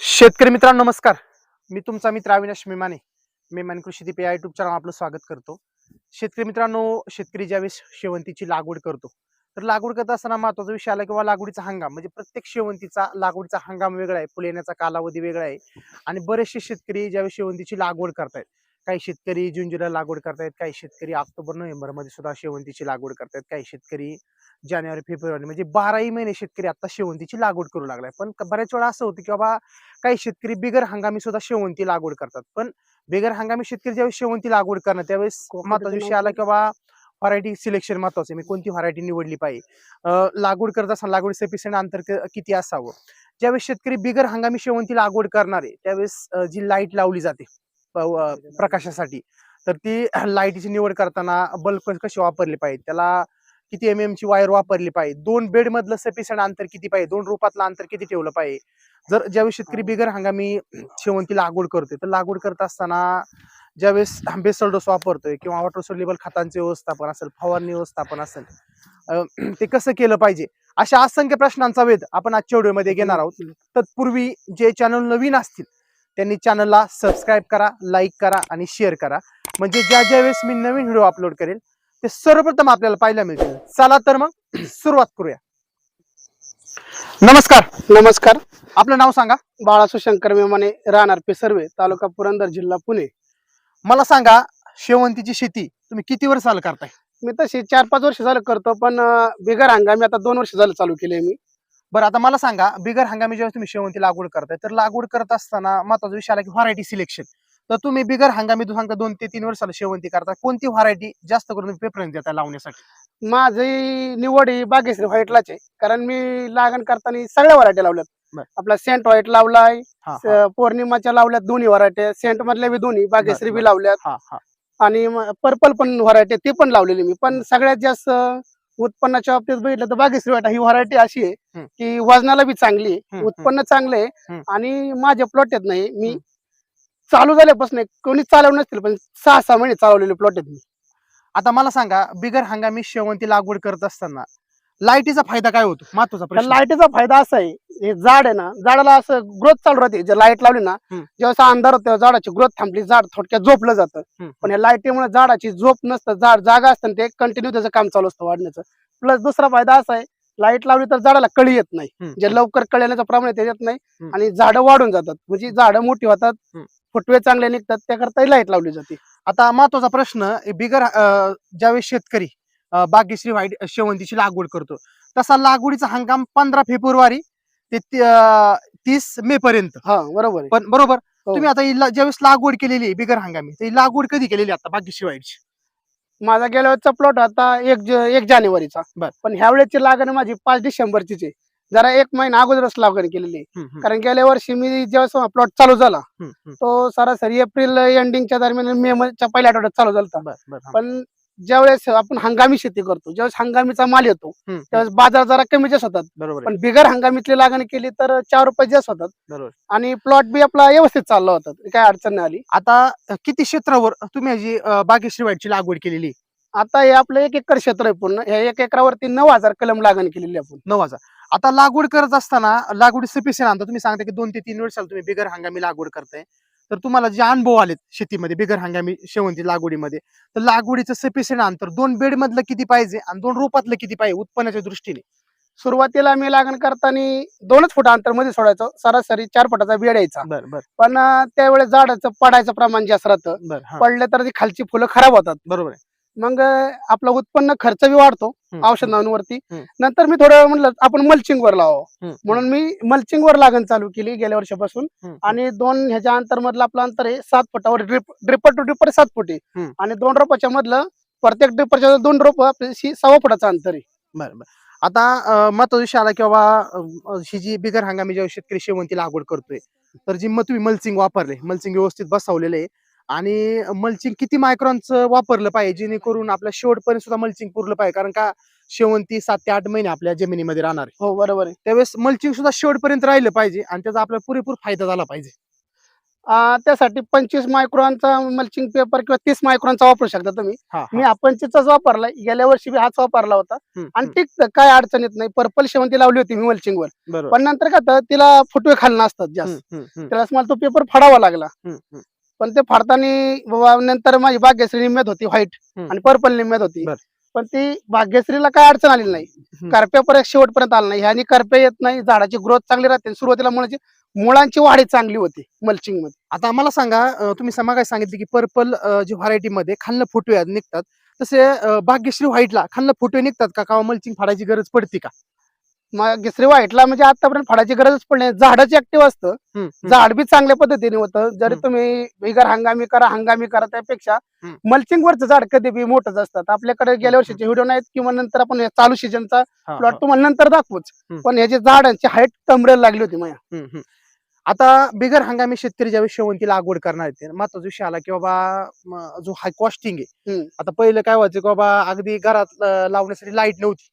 शेतकरी मित्रांनो नमस्कार. मी तुमचा मित्र अविनाश मेमाने. मेमाने कृषी दीप या युट्यूब चॅनल आपलं स्वागत करतो. शेतकरी मित्रांनो शेतकरी ज्यावेळेस शेवंतीची लागवड करतो तर लागवड करत असताना महत्त्वाचा विषय आला किंवा लागवडीचा हंगाम म्हणजे प्रत्येक शेवंतीचा लागवडीचा हंगाम वेगळा आहे फुले येण्याचा कालावधी वेगळा आहे. आणि बरेचसे शेतकरी ज्यावेळेस शेवंतीची लागवड करतायत काही शेतकरी जून जुलै लागवड करतायत काही शेतकरी ऑक्टोबर नोव्हेंबरमध्ये सुद्धा शेवंतीची लागवड करतायत काही शेतकरी जानेवारी फेब्रुवारी म्हणजे बाराही महिने शेतकरी आता शेवंतीची लागवड करू लागलाय. पण बऱ्याच वेळा असं होतं की बाबा काही शेतकरी बिगर हंगामी सुद्धा शेवंती लागवड करतात. पण बिगर हंगामी शेतकरी ज्यावेळेस शेवंती लागवड करणार त्यावेळेस महत्त्वाचा विषय आला? की बाबा व्हरायटी सिलेक्शन महत्वाचं आहे. मी कोणती व्हरायटी निवडली पाहिजे? लागवड करत असताना लागवड सफिशियंट अंतर किती असावं? ज्यावेळेस शेतकरी बिगर हंगामी शेवंती लागवड करणार आहे त्यावेळेस जी लाइट लावली जाते प्रकाशासाठी. तर ती लाईटीची निवड करताना बल्ब कसे वापरले पाहिजे त्याला किती एम एम ची वायर वापरली पाहिजे? दोन बेड मधलं सफिशियंट अंतर किती पाहिजे? दोन रोपातलं अंतर किती ठेवलं पाहिजे? जर ज्यावेळेस शेतकरी बिगर हंगामी शेवंती लागवड करतोय तर लागवड करत असताना ज्यावेळेस बेसल डोस वापरतोय किंवा वॉटर सोल्युबल खतांचे व्यवस्थापन असेल फवारणी व्यवस्थापन असेल ते कसं केलं पाहिजे? अशा असंख्य प्रश्नांचा वेध आपण आजच्या व्हिडिओमध्ये घेणार आहोत. तत्पूर्वी जे चॅनल नवीन असतील त्यांनी चॅनलला सबस्क्राईब करा लाईक करा आणि शेअर करा. म्हणजे ज्या ज्या वेळेस मी नवीन व्हिडिओ अपलोड करेल ते सर्वप्रथम आपल्याला पाहायला मिळतील. चला तर मग सुरुवात करूया. नमस्कार. नमस्कार. आपलं नाव सांगा. बाळासू शंकर मेमाने राहणार पिसर्वे तालुका पुरंदर जिल्हा पुणे. मला सांगा शेवंतीची शेती तुम्ही किती वर्ष चालू करताय? मी तशी चार पाच वर्ष झालं करतो पण अं, बिगर हंगामी आता दोन वर्ष झालं चालू केले मी. बरं आता मला सांगा बिगर हंगामी ज्यावेळेस तुम्ही शेवंती लागवड करताय तर लागवड करत असताना महत्त्वाचा विषय आला की व्हरायटी सिलेक्शन तर तुम्ही बिगर हंगामी तू सांगता दोन ते तीन वर्षाला शेवंती करता. कोणती व्हरायटी जास्त करून प्रेफरन्स देता लावण्यासाठी? माझी निवड ही बागेश्री व्हाईटलाच आहे. कारण मी लागण करताना सगळ्या व्हरायटी लावल्यात. आपला सेंट व्हाईट लावलाय पौर्णिमाच्या लावल्यात दोन्ही व्हरायटी सेंट मधल्या बी दोन्ही बागेश्री. बी लावल्यात. आणि पर्पल पण व्हरायटी ती पण लावलेली मी. पण सगळ्यात जास्त उत्पन्नाच्या बाबतीत बघितलं तर बागेश्री व्हाईट ही व्हरायटी अशी आहे. की वजनाला बी चांगली आहे उत्पन्न चांगलं आहे. आणि माझे प्लॉट आहेत नाही मी. चालू झाल्यापासून कोणी चालवलं नसतील पण सहा सहा महिने चालवलेले प्लॉट आहेत मी आता मला सांगा बिगर हंगामी शेवंती लागवड करत असताना लाईटीचा फायदा काय होतो? महत्त्वाचा तर प्रश्न. लाईटीचा फायदा असा आहे हे झाड आहे ना झाडाला असं ग्रोथ चालू राहते. जर लाइट लावली ना हम्म. जेव्हा असा अंधार होतो तेव्हा झाडाची ग्रोथ थांबली झाड थोडक्यात झोपलं जातं. हम्म, पण या लाईटीमुळे झाडाची झोप नसतं झाड जागा असतं आणि ते कंटिन्यू त्याचं काम चालू असतं वाढण्याचं. प्लस दुसरा फायदा असा आहे लाइट लावली तर झाडाला कळी येत नाही. हम्म, जे लवकर कळी येण्याचं प्रमाण आहे ते येत नाही हम्म. आणि झाडं वाढून जातात. म्हणजे झाडं मोठी होतात हम्म. फुटवे चांगले निघतात त्याकरता लाइट लावली जाते. आता महत्त्वाचा प्रश्न हे बिगर अं, ज्यावेळेस शेतकरी बागेश्री व्हाईट शेवंतीची लागवड करतो. तसा लागवडीचा हंगाम पंधरा फेब्रुवारी ते तीस मे पर्यंत. हा बरोबर पण बरोबर? हो. तुम्ही आता ज्यावेळेस लागवड केलेली आहे बिगर हंगामी तर लागवड कधी केलेली आता बागेश्री व्हाईटची माझा गेल्या वेळेचा प्लॉट आता एक एक जानेवारीचा. बर. पण ह्या वेळेची लागण माझी पाच डिसेंबरचीच आहे. जरा एक महिना अगोदरच लागण केलेली कारण गेल्या वर्षी मी जेव्हा प्लॉट चालू झाला. तो सरासरी एप्रिल एंडिंगच्या दरम्यान मे च्या पहिल्या आठवड्यात चालू झाला. पण ज्यावेळेस आपण हंगामी शेती करतो ज्यावेळेस हंगामीचा माल येतो त्यावेळेस बाजार जरा कमी जास्त होतात. बरोबर पण बिगर हंगामीतली लागण केली तर चार रुपये जास्त होतात. बरोबर. आणि प्लॉट बी आपला व्यवस्थित चालला होता. काय अडचण नाही आली. आता किती क्षेत्रावर तुम्ही जी बागेश्री व्हाईटची लागवड केलेली? आता हे आपलं एक एकर क्षेत्र आहे पूर्ण. ह्या एक एकरावरती नऊ हजार कलम लागण केलेली आपण नऊ हजार. आता लागवड करत असताना लागवडी सफिशियंट आणता तुम्ही सांगता की दोन ते तीन वर्षाला तुम्ही बिगर हंगामी लागवड करताय. तर तुम्हाला जे अनुभव आलेत शेतीमध्ये बिगर हंगामी शेवंती लागवडीमध्ये तर लागवडीचं सफिशियंट अंतर दोन बेड मधलं किती पाहिजे आणि दोन रोपातलं किती पाहिजे उत्पन्नाच्या दृष्टीने? सुरुवातीला मी लागण करताना दोनच फुट अंतरमध्ये सोडायचो. सरासरी चार फुटाचा बेड यायचा. पण त्यावेळेस झाडाचं पडायचं प्रमाण जास्त राहतं. पडले तर ती खालची फुलं खराब होतात. बरोबर मग आपलं उत्पन्न खर्च बी वाढतो औषधांवरती. नंतर मी थोडं म्हणलं आपण मल्चिंग वर लावावं म्हणून मी मल्चिंग वर लागण चालू केली गेल्या वर्षापासून. आणि दोन ह्याच्या अंतर मधलं आपलं अंतर आहे सात फुटावर. ड्रिप ड्रिपर टू ड्रिपर सात फुट. आणि दोन रोपाच्या मधलं प्रत्येक ड्रिपरच्या दोन रोप आपल्याशी सव्वा फुटाचं अंतर आहे. बर बर. आता महत्त्वाचा विषय आला की बाबा अं, ही जी बिगर हंगामी जेव्हा शेतकरी शेवंती लागवड करतोय तर जी मग तुम्ही मल्चिंग वापरले मल्चिंग व्यवस्थित बसवलेलं आहे आणि मल्चिंग किती मायक्रॉनचं वापरलं पाहिजे जेणेकरून आपल्या शेवटपर्यंत सुद्धा मल्चिंग पुरलं पाहिजे? कारण का शेवंती सात ते आठ महिने आपल्या जमिनीमध्ये राहणार आहे. हो बरोबर आहे. त्यावेळेस मल्चिंग सुद्धा शेवटपर्यंत राहिलं पाहिजे आणि त्याचा आपल्याला पुरेपूर फायदा झाला पाहिजे. त्यासाठी पंचवीस मायक्रॉनचा मल्चिंग पेपर किंवा तीस मायक्रॉनचा वापरू शकता तुम्ही. हा, मी हा पंचवीसचाच वापरलाय. गेल्या वर्षी मी हाच वापरला होता. हम्म, आणि हम्म, टिकतं काय अडचण येत नाही. पर्पल शेवंती लावली होती मी मल्चिंग वर. बरोबर. पण नंतर काय होतं, तिला फुटवे खाली नसतात जास्त. हम्म, हम्म, हम्म, त्याला मला तो पेपर फाडावा लागला. हम्म, हम्म. पण ते फाडताना नंतर माझी भाग्यश्री निम्म्यात होती व्हाईट. आणि पर्पल निम्म्यात होती. पण ती भाग्यश्रीला काय अडचण आली नाही. हम्म. करप्या परत शेवटपर्यंत आला नाही. ह्यानी करप्या येत नाही झाडाची ग्रोथ चांगली राहते सुरुवातीला मुळाची मुळांची वाढ चांगली होती मल्चिंगमध्ये. आता मला सांगा तुम्ही समागाय सांगितले की पर्पल जी व्हरायटी मध्ये खाल्लं फुटवे निघतात तसे भाग्यश्री व्हाईटला खाल्लं फुटवे निघतात का? का मल्चिंग फाडायची गरज पडते का? भाग्यश्री व्हाईटला म्हणजे आतापर्यंत फाडायची गरजच पडली नाही झाडच ऍक्टिव्ह असतं. झाड बी चांगल्या पद्धतीने होतं जरी. तुम्ही बिगर हंगामी करा हंगामी करा त्यापेक्षा. मल्चिंग वरचं झाड कधी बी मोठंच असतात आपल्याकडे गेल्या वर्षीचे व्हिडिओ नाहीत किंवा नंतर आपण चालू सीजनचा प्लॉट. तुम्हाला नंतर दाखवूच. पण ह्याची झाडांची हाईट कमरेला लागली होती माझ्या हम्म. आता बिगर हंगामी शेतकरी ज्यावेळेस शेवंती लागवड करणार आहेत महत्त्वाचा विषय आला की बाबा जो हाय कॉस्टिंग आहे. आता पहिलं काय व्हायचं की बाबा अगदी घरात लावण्यासाठी लाइट नव्हती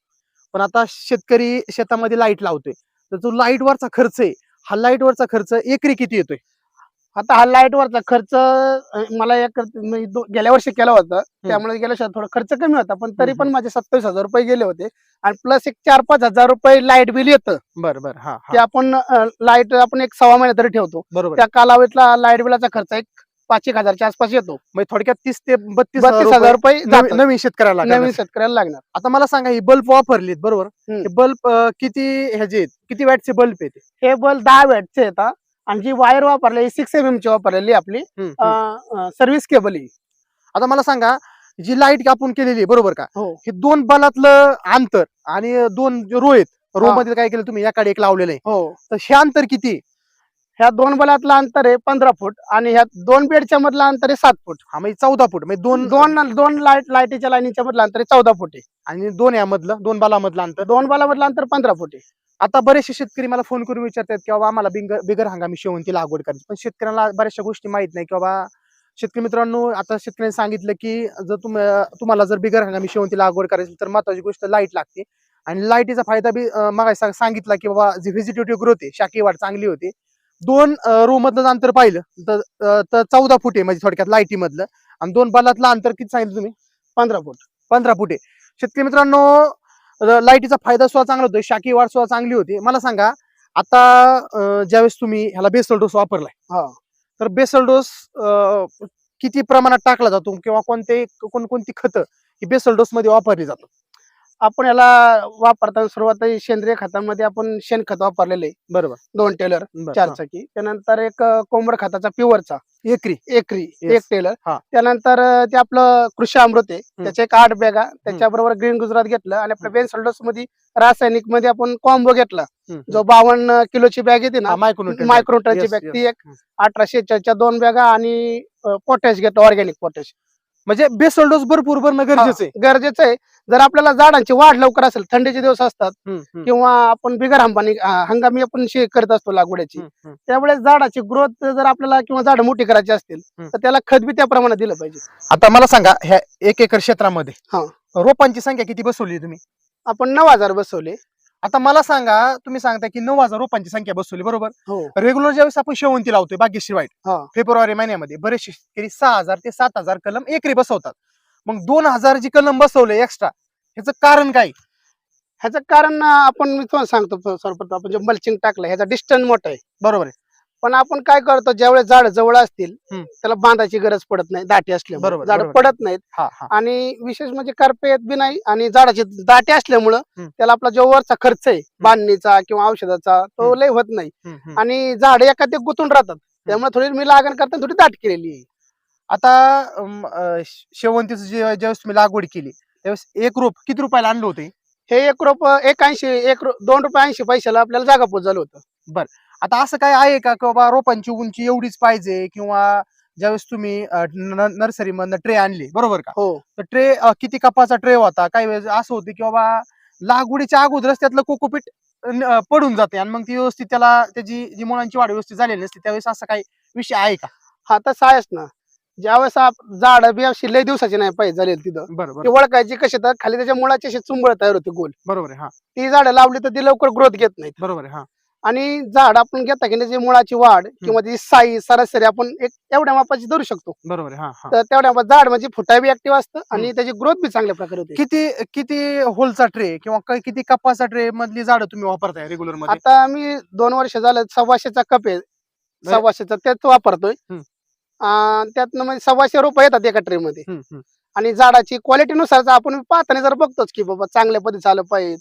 पण आता शेतकरी शेतामध्ये लाइट लावतोय. तर जो लाइट वरचा खर्च आहे. हा लाइट वरचा खर्च एकरी किती येतोय? आता हा लाइट वरचा खर्च मला एक गेल्या वर्षी केला होता. त्यामुळे गेल्या वर्षी थोडा खर्च कमी होता. पण तरी पण. माझे सत्तावीस हजार रुपये गेले होते. आणि प्लस एक चार पाच हजार रुपये लाइट बिल येतं. बरं बरं. हा ते आपण लाइट आपण एक सव्वा महिना तरी ठेवतो. बरोबर. त्या कालावधीतला लाइट बिलाचा खर्च एक पाच एक हजारच्या आसपास येतो म्हणजे थोडक्यात तीस ते बत्तीस बत्तीस हजार रुपये नवीन जातात. नवीन शेतकऱ्याला लागणार. नवीन शेतकऱ्याला लागणार आता मला सांगा ही बल्ब वापरलीत बरोबर हम्म. हे बल्ब किती ह्याचे आहेत? किती वॅटचे बल्ब आहेत हे बल दहा वॅटचे येतात आणि जी वायर वापरली सिक्स एम एम ची वापरलेली आपली. सर्व्हिस केबल ही आता मला सांगा जी लाइट आपण केलेली आहे बरोबर का हो हे दोन बलातलं अंतर आणि दोन रो आहेत रो हा. मध्ये काय केलं तुम्ही याकडे एक लावलेलं आहे हो तर हे अंतर किती आहे? ह्या दोन बलातलं अंतर आहे पंधरा फूट आणि ह्या दोन बेडच्या मधलं अंतर आहे सात फूट. हा म्हणजे चौदा फूट. म्हणजे दोन दोन दोन लाइट लाईटीच्या लाईनीच्या मधलं अंतर आहे चौदा फूट आहे. आणि दोन यामधलं दोन बालामधलं अंतर? दोन बालामधलं अंतर पंधरा फूट आहे. आता बरेचसे शेतकरी मला फोन करून विचारतात की बाबा आम्हाला बिगर बिगर हंगामी शेवंती लागवड करायची. पण शेतकऱ्यांना बऱ्याचशा गोष्टी माहीत नाही की बाबा शेतकरी मित्रांनो आता शेतकऱ्यांनी सांगितलं की जर तुम तुम्हाला जर बिगर हंगामी शेवंती लागवड करायची तर महत्वाची गोष्ट लाइट लागते. आणि लाईटीचा फायदा बी मग सांगितला की बाबा जी व्हेजिटेटिव्ह ग्रोथ आहे शाकीय वाढ चांगली होते. दोन रो मधलं अंतर पाहिलं. तर चौदा फूट आहे म्हणजे थोडक्यात लाईटी मधलं. आणि दोन बलातलं अंतर किती सांगितलं तुम्ही? पंधरा फूट. पंधरा फूट आहे. शेतकरी मित्रांनो लाईटीचा फायदा सुद्धा चांगला होतोय. शाकी वाढ सुद्धा चांगली होती. मला सांगा आता ज्यावेळेस तुम्ही ह्याला बेसल डोस वापरलाय हा. तर बेसल डोस किती प्रमाणात टाकला जातो? किंवा कोणते कोणकोणती खतं ही बेसल डोस मध्ये वापरली जातात? आपण याला वापरताना सुरुवात सेंद्रिय खतामध्ये आपण शेणखत वापरलेले. बरोबर दोन टेलर बरं, चार हा. चाकी त्यानंतर एक अं, कोंबड खताचा प्युअरचा एकरी एकरी Yes. एक टेलर हा. त्यानंतर अं, ते आपलं कृषी अमृत आहे त्याचे एक आठ बॅगा त्याच्याबरोबर ग्रीन गुजरात घेतलं आणि आपल्या हम्म. बेन्सल्डोस मध्ये रासायनिकमध्ये आपण कॉम्बो घेतला जो बावन्न किलोची बॅग येते ना. मायक्रोटरची Yes, बॅग yes. ती एक हम्म. अठराशे च्या दोन बॅगा आणि पोटॅश घेतलं ऑर्गॅनिक पोटॅश म्हणजे बेसल डोस भरपूर भरणं गरजेचं आहे गरजेचं आहे जर आपल्याला झाडांची वाढ लवकर असेल थंडीचे दिवस असतात किंवा आपण बिगर हंगामी हंगामी आपण शे करत असतो हम्म. त्यामुळे झाडाची ग्रोथ जर आपल्याला किंवा झाड मोठी करायची असतील. तर त्याला खत बी त्या प्रमाणात दिलं पाहिजे आता मला सांगा ह्या एक एकर क्षेत्रामध्ये. रोपांची संख्या किती बसवली तुम्ही आपण नऊ हजार बसवले आता मला सांगा तुम्ही सांगता की नऊ हजार रोपांची संख्या बसवली बरोबर? हो. रेग्युलर ज्यावेळेस आपण शेवंती लावतोय बागेश्री वाईट हा. फेब्रुवारी महिन्यामध्ये बरेचसे शेतकरी सहा हजार ते सात हजार कलम एकरी बसवतात. मग दोन हजार जी कलम बसवले एक्स्ट्रा ह्याचं कारण काय? ह्याचं कारण आपण मी तुम्हाला सांगतो सर्वप्रथम आपण जे मल्चिंग टाकलं ह्याचा डिस्टन्स मोठा आहे. बरोबर आहे. पण आपण काय करतो ज्यावेळेस झाड जवळ असतील हम्म. त्याला बांधायची गरज पडत नाही दाटी असल्यामुळे बरोबर, झाड बरोबर. पडत नाहीत हा हा आणि विशेष म्हणजे करपे येत बी नाही आणि झाडाची दाटी असल्यामुळं हम्म. त्याला आपला जो वरचा खर्च आहे बांधणीचा किंवा औषधाचा तो हम्म. लय होत नाही हम्म, हम्म. आणि झाड एखाद गुंतून राहतात त्यामुळे थोडी मी लागण करताना थोडी दाट केलेली आहे आता अम, अं, शेवंतीचं जे ज्यावेळेस तुम्ही लागवड केली त्यावेळेस एक रोप किती रुपयाला आणलं होतं हे? हे एक रोप एक ऐंशी एक रो- दोन रुपये ऐंशी पैशाला आपल्याला जागा पोच झालं होतं आता असं काय आहे का की बाबा रोपांची उंची एवढीच पाहिजे किंवा ज्यावेळेस तुम्ही नर्सरी मधनं ट्रे आणली बरोबर का? हो. तर ट्रे किती कपाचा ट्रे होता? काही वेळेस असं होतं की बाबा लागवडीच्या अगोदरच त्यातलं कोकोपीट पडून जाते आणि मग ती व्यवस्थित त्याला त्याची जी मुलांची वाढ व्यवस्थित झालेली नसते त्यावेळेस असं काही विषय आहे का? हा तसं आहेच ना. ज्यावेळेस झाड बी अशी लय दिवसाची नाही पाहिजे झालेली तिथं. बरोबर ती ओळखायची कशी तर खाली त्याच्या मुळाची अशी चुंबळ तयार होते गोल. बरोबर हा. ती झाडं लावली तर ती लवकर ग्रोथ घेत नाहीत. बरोबर आहे हा. आणि झाड आपण घेता की त्याची मुळाची वाढ किंवा त्याची साईज सरासरी आपण एक एवढ्या मापाची धरू शकतो. बरोबर आहे. हा हा. तर तेवढ्या मापात झाड म्हणजे फुटा बी ऍक्टिव्ह असतं आणि त्याची ग्रोथ बी चांगल्या प्रकारे होते. किती किती होलचा ट्रे किंवा किती कपाचा ट्रे मधली झाडं तुम्ही वापरताय रेग्युलरमध्ये आता मी दोन वर्ष झालं सव्वाशेचा कप आहे. सव्वाशेचा त्याच वापरतोय. हम्म. अं, त्यातनं म्हणजे सव्वाशे रुपये येतात एका ट्रे मध्ये हम्म, हम्म, आणि झाडाची क्वालिटी नुसार आपण पाहताना जर बघतोच की बाबा चांगल्या पद्धती आलं पाहिजे.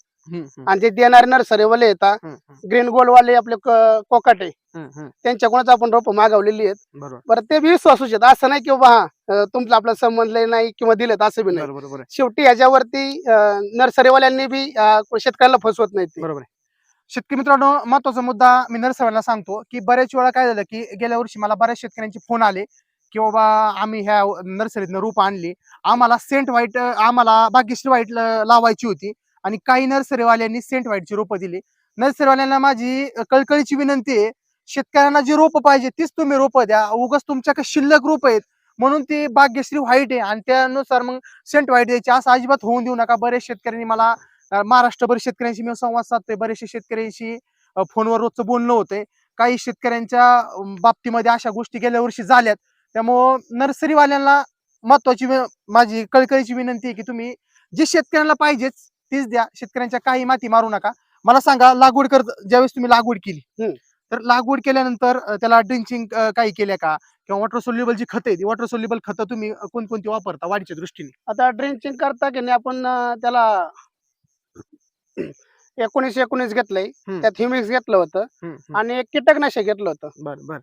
आणि जे देणारे नर्सरी वाले येतात ग्रीन गोल्ड वाले आपले क- कोकाटे हम्म, हम्म. त्यांच्याकडूनच आपण रोपं मागवलेली आहेत. बरोबर. बरं ते बी विश्वासूच आहेत. असं नाही की बाबा हा तुमचं आपला संबंध नाही किंवा दिलेत असं बी नाही. बरोबर बरोबर आहे. शेवटी ह्याच्यावरती नर्सरीवाल्यांनी बी शेतकऱ्याला फसवत नाही ते. बरोबर आहे. शेतकरी मित्रांनो महत्त्वाचा मुद्दा मी नरसवांना सांगतो की बऱ्याच वेळा काय झालं की गेल्या वर्षी मला बऱ्याच शेतकऱ्यांचे फोन आले की बाबा आम्ही ह्या नर्सरीतनं रूप आणली. आम्हाला सेंट व्हाईट आम्हाला भाग्यश्री व्हाईट लावायची होती. आणि काही नर्सरीवाल्यांनी सेंट व्हाईटची रोपं दिली. नर्सरीवाल्यांना माझी कळकळीची विनंती आहे शेतकऱ्यांना जी रोपं पाहिजे तीच तुम्ही रोपं द्या. उगाच तुमच्याकडे शिल्लक रोपं आहेत म्हणून ती भाग्यश्री व्हाईट आहे आणि त्यानुसार मग सेंट व्हाईट द्यायची. असं अजिबात होऊन देऊ नका. बरेच शेतकऱ्यांनी मला महाराष्ट्रभर शेतकऱ्यांशी मी संवाद साधतोय. बरेचसे शेतकऱ्यांशी फोनवर रोजचं बोलणं होतंय. काही शेतकऱ्यांच्या बाबतीमध्ये अशा गोष्टी गेल्या वर्षी झाल्यात. त्यामुळं नर्सरीवाल्यांना महत्वाची माझी कळकळीची विनंती आहे की तुम्ही जे शेतकऱ्यांना पाहिजेच तीच द्या. शेतकऱ्यांच्या काही माती मारू नका. मला सांगा लागवड कर ज्यावेळेस तुम्ही लागवड केली. तर लागवड केल्यानंतर त्याला ड्रिंचिंग काही केल्या का? किंवा वॉटर सोल्युबल जी खतं आहे ती वॉटर सोल्युबल खतं तुम्ही कोणकोणती वापरता वाढीच्या दृष्टीने? आता ड्रिंचिंग करता की नाही आपण त्याला एकोणीस एकोणीस घेतलंय. त्यात हिमिक्स घेतलं होतं. आणि एक कीटकनाशक घेतलं होतं. बर बर.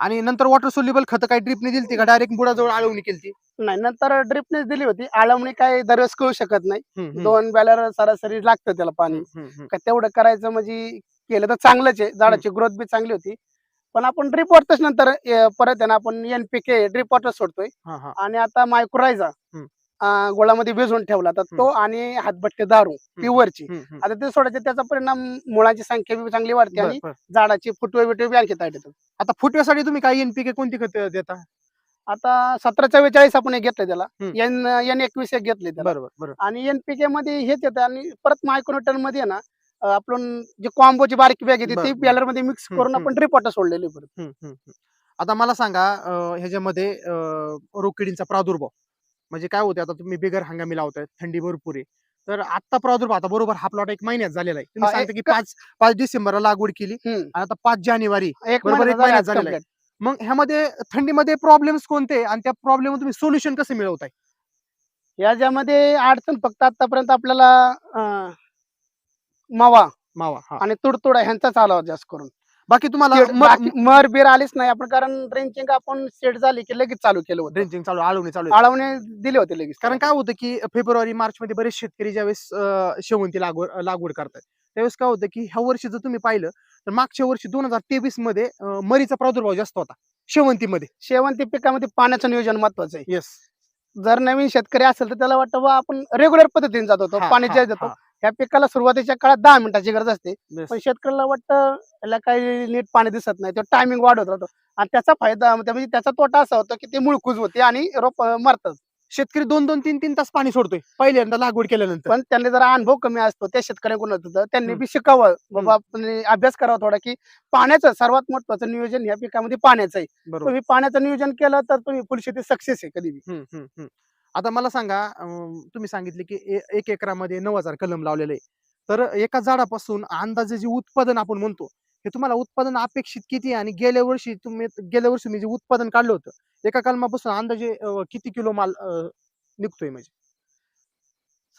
आणि नंतर वॉटर सोल्युबल खतं काही ड्रिपने दिली का? डायरेक्ट बुडाजवळ आळवणी केली नाही नंतर ड्रिपनेच दिली होती. आळवणी काय दरवेळेस कळू शकत नाही. दोन बॅलर सरासरी लागतं त्याला पाणी. का तेवढं करायचं म्हणजे केलं तर चांगलंच आहे. झाडाची ग्रोथ बी चांगली होती. पण आपण ड्रिप वॉटरच नंतर परत आहे ना आपण एनपीके ड्रिप वॉटर सोडतोय. आणि आता मायक्रोरायझा. गोळामध्ये भिजवून ठेवला तर तो आणि हातभट्टे दारू प्युअरची आता ते सोडायचे त्याचा परिणाम मुळाची संख्या बी चांगली वाढते आणि झाडाची फुटवे बिटवे बी आणखी ताट येतात आता फुटव्यासाठी तुम्ही काय एनपीके कोणती खत देता? आता सतरा चव्वेचाळीस आपण एक घेतलं त्याला. एन एन एकवीस एक घेतले त्याला. बरोबर आणि एनपीके मध्ये हेच येतं आणि परत मायक्रोटनमध्ये ना आपण जे कॉम्बोची बारीक बॅग येते ती. बॅलरमध्ये मिक्स करून. आपण ड्रिप वॉटर सोडलेली परत. आता मला सांगा ह्याच्यामध्ये अं, रोगकिडींचा प्रादुर्भाव. म्हणजे काय होते आता तुम्ही बिगर हंगामी लावताय थंडी भरपूर आहे. तर आता प्रादुर्भाव आता बरोबर हा प्लॉट एक महिन्यात झालेला आहे. तुम्ही हा, सांगता की एक- पाच पाच डिसेंबरला लागवड केली हम्म. आणि आता पाच जानेवारी एक बरोबर, एक महिना महिना झाला झालेला आहे. मग ह्यामध्ये थंडीमध्ये प्रॉब्लेम्स कोणते आणि त्या प्रॉब्लेम तुम्ही सोल्युशन कसं मिळवताय? याच्यामध्ये अडचण फक्त आतापर्यंत आपल्याला अं, मावा मावा हा. आणि तुडतुडा ह्यांचाच आला होता जास्त करून. बाकी तुम्हाला बाकी मर बीर आलीच नाही आपण कारण ड्रिंचिंग आपण सेट झाली की लगेच चालू केलं होतं. ड्रेंचिंग चालू आळवणी चालू आहे. आळवणे दिले होते लगेच. कारण काय होतं की फेब्रुवारी मार्च मध्ये बरेच शेतकरी ज्यावेळेस अं, शेवंती लागवड लागवड करतात त्यावेळेस काय होतं की ह्या वर्षी जर तुम्ही पाहिलं तर मागच्या वर्षी दोन हजार तेवीसमध्ये अं, मरीचा प्रादुर्भाव जास्त होता शेवंतीमध्ये. शेवंती पिकामध्ये पाण्याचं नियोजन महत्वाचं आहे. येस जर नवीन शेतकरी असेल तर त्याला वाटतं बा आपण रेग्युलर पद्धतीने जात होतो पाणी जे देतो ह्या पिकाला सुरुवातीच्या काळात दहा मिनिटाची गरज असते. पण शेतकऱ्याला वाटतं याला काही नीट पाणी दिसत नाही. तो टायमिंग वाढवत राहतो. आणि त्याचा फायदा म्हणजे त्याचा तोटा असा होतो की ते मुळकूज होते आणि रोप मरतात. शेतकरी दोन दोन तीन तीन तास पाणी सोडतोय पहिल्यांदा लागवड केल्यानंतर. पण त्यांना जरा अनुभव कमी असतो त्या शेतकऱ्यांकडून होतं. त्यांनी. बी शिकावं. बाबा आपण अभ्यास करावा थोडा की पाण्याचं सर्वात महत्वाचं नियोजन ह्या पिकामध्ये पाण्याचं आहे. तुम्ही पाण्याचं नियोजन केलं तर तुम्ही फुलशेती सक्सेस आहे कधी आता मला सांगा अं, तुम्ही सांगितले की ए- एक एकरामध्ये नऊ हजार कलम लावलेले आहे. तर एका झाडापासून अंदाजे जे उत्पादन आपण म्हणतो हे तुम्हाला उत्पादन अपेक्षित किती आहे? आणि गेल्या वर्षी तुम्ही गेल्या वर्षी मी जे उत्पादन काढलं होतं एका कलमापासून अंदाजे अं, किती किलो माल अं, निघतोय म्हणजे?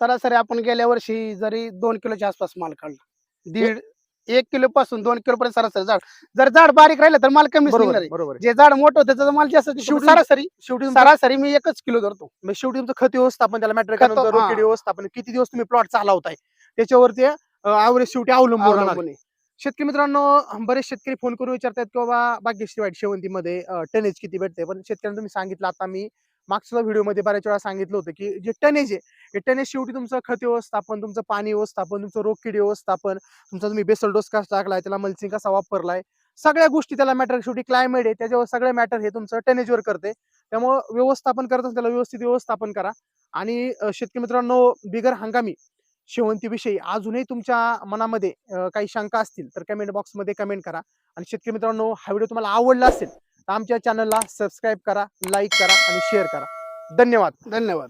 सरासरी आपण गेल्या वर्षी जरी दोन किलोच्या आसपास माल काढला दीड एक किलो पासून दोन किलो पर्यंत सरासरी झाड जर झाड बारीक राहिलं तर माल कमी बरोबर निघणार आहे, आहे. बरोबर आहे. जे झाड मोठं होतं त्याचा माल जास्त. शेवटी- सरासरी शेवटी तुमचं- सरासरी मी एकच किलो धरतो म्हणजे शेवटी तुमचं खत व्यवस्थापन त्याला मॅटर खतं, हा. व्यवस्थापन किती दिवस तुम्ही प्लॉट चालवताय त्याच्यावरती ऍव्हरेज शेवटी अवलंबून राहणार अवलंबून आहे. शेतकरी मित्रांनो बरेच शेतकरी फोन करून विचारतात की बाबा भाग्यश्री वाईट शेवंतीमध्ये टनेज किती भेटते पण शेतकऱ्यांना तुम्ही सांगितलं आता मी मागच्या व्हिडिओमध्ये बऱ्याच वेळा सांगितलं होतं की जे टनेज आहे हे टनेज शेवटी तुमचं खत व्यवस्थापन तुमचं पाणी व्यवस्थापन तुमचं रोगकीड व्यवस्थापन तुमचा तुम्ही बेसल डोस कसा टाकलाय त्याला मल्सिंग कसा वापरलाय सगळ्या गोष्टी त्याला मॅटर शेवटी क्लायमेट आहे त्याच्यावर सगळे मॅटर हे तुमचं टनेजवर करते. त्यामुळं व्यवस्थापन करत त्याला व्यवस्थित व्यवस्थापन करा. आणि शेतकरी मित्रांनो बिगर हंगामी शेवंतीविषयी अजूनही तुमच्या मनामध्ये काही शंका असतील तर कमेंट बॉक्समध्ये कमेंट करा. आणि शेतकरी मित्रांनो हा व्हिडिओ तुम्हाला आवडला असेल आमच्या चॅनलला सबस्क्राईब करा लाईक करा आणि शेअर करा. धन्यवाद. धन्यवाद.